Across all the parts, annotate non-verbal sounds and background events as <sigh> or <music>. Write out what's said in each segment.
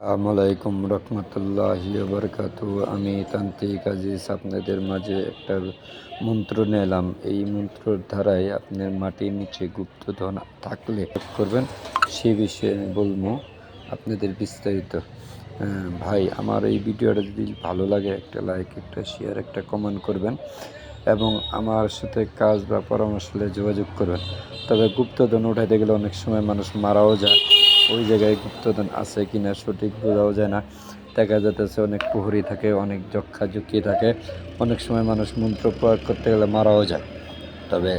আসসালামু আলাইকুম রহমতুল্লাহি বরকাত আমি তান্ত্রিক আজিজ, আপনাদের মাঝে একটা মন্ত্র নিলাম। এই মন্ত্রর ধারায় আপনার মাটির নিচে গুপ্তধন থাকলে করবেন, সে বিষয়ে আমি বলব আপনাদের বিস্তারিত। ভাই, আমার এই ভিডিওটা যদি ভালো লাগে, একটা লাইক একটা শেয়ার একটা কমেন্ট করবেন এবং আমার সাথে কাজ বা পরামর্শ যোগাযোগ করবেন। তবে গুপ্তধন উঠাইতে গেলে অনেক সময় মানুষ মারাও যায়। ওই জায়গায় গুপ্তধন আছে কিনা সঠিক বোঝাও যায় না। দেখা যাচ্ছে অনেক প্রহরী থাকে, অনেক যক্ষা ঝুঁকি থাকে। অনেক সময় মানুষ মন্ত্র প্রয়োগ করতে গেলে মারাও যায়। তবে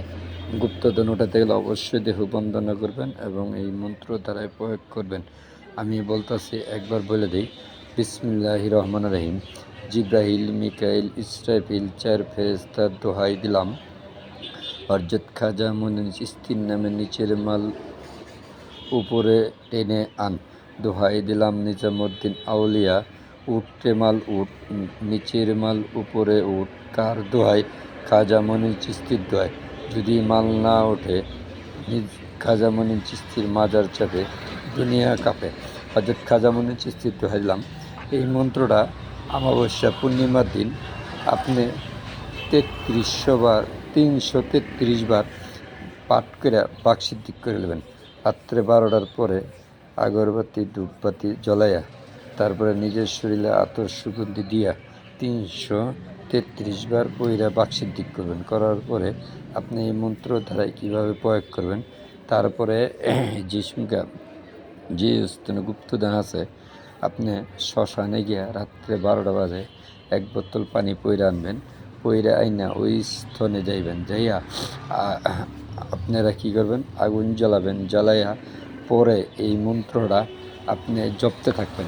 গুপ্তধন উঠাতে গেলে অবশ্যই দেহ বন্দনা করবেন এবং এই মন্ত্র দ্বারাই প্রয়োগ করবেন। আমি বলতেছি, একবার বলে দিই বিসমিল্লাহ রহমান রহিম। জিব্রাহিল, মিকাইল, ইসরাফিল চার ফেরেস্তার দোহাই দিলাম। হরজত খাজা মনিন চিস্তির নামে নিচের মাল উপরে টেনে আন। দোহাই দিলাম নিজামুদ্দিন আউলিয়া উঠতে মাল উঠ, নিচের মাল উপরে উঠ, কার দোহাই? খাজা মনির চিস্তির দোহাই। যদি মাল না ওঠে, নিজ খাজা মনির চিস্তির মাজার চাপে দুনিয়া কাঁপে। হজরত খাজা মনির চিস্তির দোহাই দিলাম। এই মন্ত্রটা অমাবস্যা পূর্ণিমার দিন আপনি তেত্রিশশো বার, তিনশো তেত্রিশ বার পাঠ করে বাকসিদ্ধি করে নেবেন। রাত্রে বারোটার পরে আগরবাতি, ধূপবাতি জ্বলাইয়া, তারপরে নিজের শরীরে আতর সুগন্ধি দিয়া তিনশো তেত্রিশ বার বইরা বাকসিদ্ধি করবেন। করার পরে আপনি এই মন্ত্র ধারায় কীভাবে প্রয়োগ করবেন, তারপরে যে সংখ্যা, যে স্থানে গুপ্তদান আছে, আপনি শ্মশানে গিয়া রাত্রে বারোটা বাজে এক বোতল পানি পইরা আনবেন, পইরা আইনা ওই স্থানে যাইবেন, যাইয়া আপনারা কি করবেন? আগুন জ্বালাবেন, জ্বালাইয়া পরে এই মন্ত্রটা আপনি জপতে থাকবেন।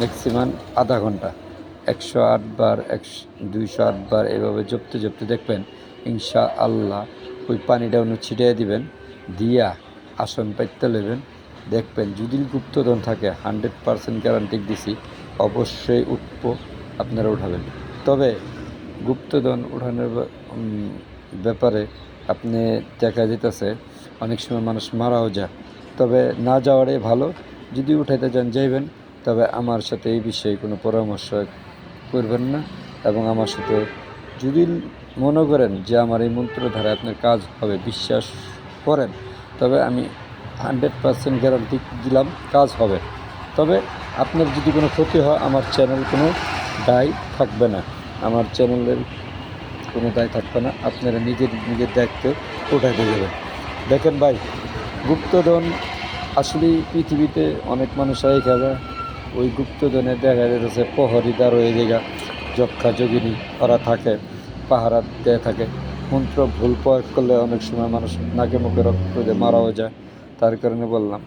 ম্যাক্সিমাম আধা ঘণ্টা। একশো আটবার একশো, দুইশো আটবার এভাবে জপতে জপতে দেখবেন ইনশা আল্লাহ ওই পানিটা অন্য ছিটিয়ে দিবেন, দিয়া আসন পাইতে নেবেন দেখবেন যদি গুপ্তধন থাকে, হান্ড্রেড পারসেন্ট গ্যারান্টি দিছি, অবশ্যই উঠব, আপনারা উঠাবেন। তবে গুপ্তধন উঠানোর ব্যাপারে আপনি দেখা যেতেছে অনেক সময় মানুষ মারাও যায়। তবে না যাওয়ারই ভালো। যদি উঠাইতে যান যাইবেন। তবে আমার সাথে এই বিষয়ে কোনো পরামর্শ করবেন না। এবং আমার সাথে যদি মনে করেন যে আমার এই মন্ত্র ধারা আপনার কাজ হবে, বিশ্বাস করেন, তবে আমি হান্ড্রেড পারসেন্ট গ্যারান্টি দিলাম, কাজ হবে। তবে আপনার যদি কোনো ক্ষতি হয়, আমার চ্যানেল কোনো দায় থাকবে না। আমার চ্যানেলের কোনো দায় থাকবে না, আপনারা নিজের নিজের দায়িত্ব উঠাইতে যাবেন। দেখেন ভাই, গুপ্তধন আসলে পৃথিবীতে অনেক মানুষ রেখে যায় ওই গুপ্তধনে দেখা যাচ্ছে প্রহরীদার হয়ে জায়গা যক্ষা যোগিনী, ওরা থাকে, পাহারা দেয়া থাকে। মন্ত্র ভুল প্রয়োগ করলে অনেক সময় মানুষ নাকে মুখে রক্ত দিয়ে মারাও যায়। তার কারণে বললাম,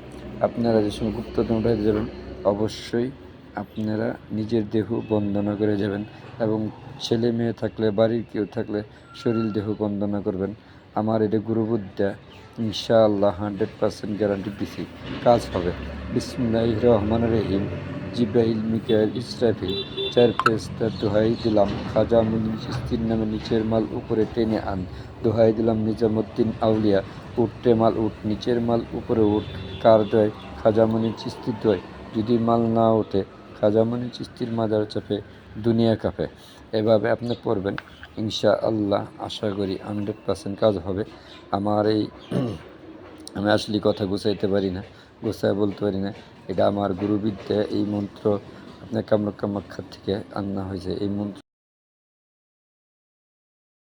আপনারা যে সময় গুপ্তধন উঠাইতে যাবেন, অবশ্যই আপনারা নিজের দেহ বন্দনা করে যাবেন এবং ছেলে মেয়ে থাকলে, বাড়ির কেউ থাকলে শরীর দেহ বন্দনা করবেন। আমার এটা গুরুবুদ্ধা। ইনশাআল্লাহ হান্ড্রেড পার্সেন্ট গ্যারান্টি দিছি। কাজ হবে। বিসমুল্লাহ রহমান রহিম। জিব্রাহিল মিকাইল, ইসরাফিল। চার ফেস্তার দোহাই দিলাম। খাজা মুনিম চিস্তির নামে নিচের মাল উপরে টেনে আন। দোহাই দিলাম নিজামুদ্দিন আউলিয়া। উঠতে মাল উঠ, নিচের মাল উপরে উঠ। কার দয়? খাজা মুনির চিস্তির দয়। যদি মাল না ওঠে খাজামণি চিস্তির মাজার চাপে দুনিয়া কাপে। এভাবে আপনি পড়বেন ইনশা আল্লাহ আশা করি হান্ড্রেড পার্সেন্ট কাজ হবে। আমার এই <clears throat> আমি আসলে কথা গুছাইতে পারি না, গুছায় বলতে পারি না। এটা আমার গুরুবিদ্যা, এই মন্ত্র আপনার কামরক কামাখ্যার থেকে আন্না হয়েছে। এই মন্ত্র